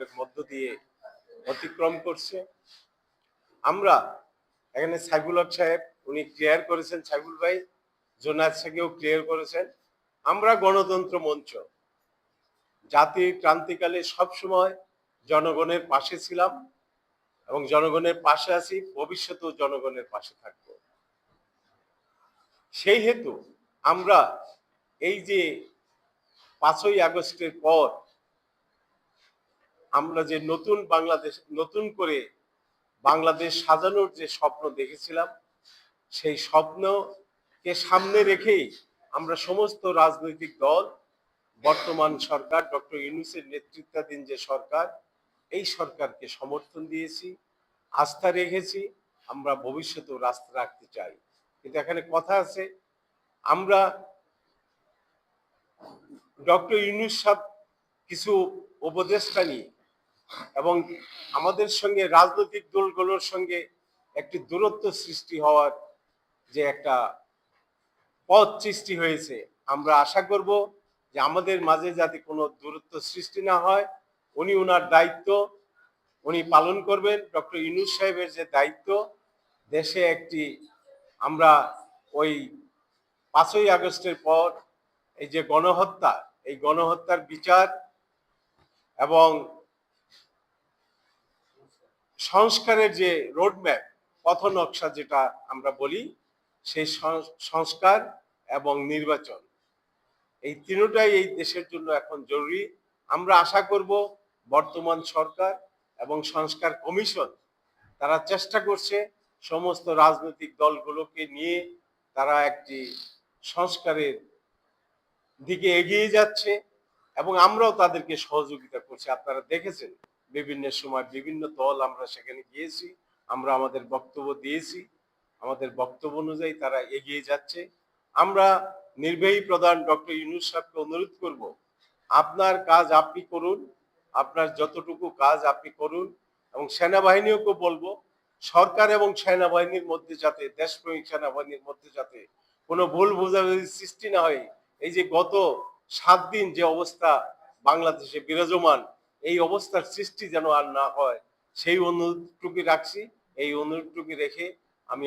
সংলাপের মধ্য দিয়ে অতিক্রম করছে। আমরা এখানে সাইবুল হক সাহেব, উনি ক্লিয়ার করেছেন সাইবুল ভাই জোনাদ শেখেও ক্লিয়ার করেছেন। আমরা গণতন্ত্র মঞ্চ জাতির ক্রান্তিকালে সবসময় জনগণের পাশে ছিলাম এবং জনগণের পাশে আছি, ভবিষ্যতেও জনগণের পাশে থাকব। সেই হেতু আমরা এই যে পাঁচই আগস্টের পর আমরা যে নতুন বাংলাদেশ, নতুন করে বাংলাদেশ সাজানোর যে স্বপ্ন দেখেছিলাম, সেই স্বপ্নকে সামনে রেখেই আমরা সমস্ত রাজনৈতিক দল, বর্তমান সরকার, ডক্টর ইউনুসের নেতৃত্বাধীন যে সরকার, এই সরকারকে সমর্থন দিয়েছি, আস্থা রেখেছি, আমরা ভবিষ্যতেও রাস্তা রাখতে চাই। কিন্তু এখানে কথা আছে, আমরা ডক্টর ইউনুস সাহেব কিছু উপদেষ্টা নিয়ে এবং আমাদের সঙ্গে রাজনৈতিক দলগুলোর সঙ্গে একটি দূরত্ব সৃষ্টি হওয়ার যে একটা পথ সৃষ্টি হয়েছে, আমরা আশা করব যে আমাদের মাঝে যাতে কোনো দূরত্ব সৃষ্টি না হয়, উনি ওনার দায়িত্ব, উনি পালন করবেন। ডক্টর ইউনুস সাহেবের যে দায়িত্ব, দেশে একটি আমরা ওই পাঁচই আগস্টের পর এই যে গণহত্যা, এই গণহত্যার বিচার এবং সংস্কারের যে রোডম্যাপ পথ নকশা যেটা আমরা বলি, সেই সংস্কার এবং নির্বাচন। এই তিনটাই এই দেশের জন্য এখন জরুরি। আমরা আশা করব বর্তমান সরকার এবং সংস্কার কমিশন তারা চেষ্টা করছে সমস্ত রাজনৈতিক দলগুলোকে নিয়ে তারা একটি সংস্কারের দিকে এগিয়ে যাচ্ছে এবং আমরাও তাদেরকে সহযোগিতা করছি। আপনারা দেখেছেন বিভিন্ন সময় বিভিন্ন দল আমরা সেখানে গিয়েছি, আমরা আমাদের বক্তব্য দিয়েছি, আমাদের বক্তব্য অনুযায়ী তারা এগিয়ে যাচ্ছে। আমরা নির্বাহী প্রধান ডক্টর ইউনুস সাহেবকে অনুরোধ করব, আপনার কাজ আপনি করুন, আপনার যতটুকু কাজ আপনি করুন এবং সেনাবাহিনীকে বলব, সরকার এবং সেনাবাহিনীর মধ্যে যাতে, দেশপ্রেমিক সেনাবাহিনীর মধ্যে যাতে কোনো ভুল বোঝাবুঝির সৃষ্টি না হয়, এই যে গত সাত দিন যে অবস্থা বাংলাদেশে বিরাজমান এই অবস্থার সৃষ্টি যেন আর না হয় সেই অনুরোধটুকু রাখছি। এই অনুরোধটুকু রেখে আমি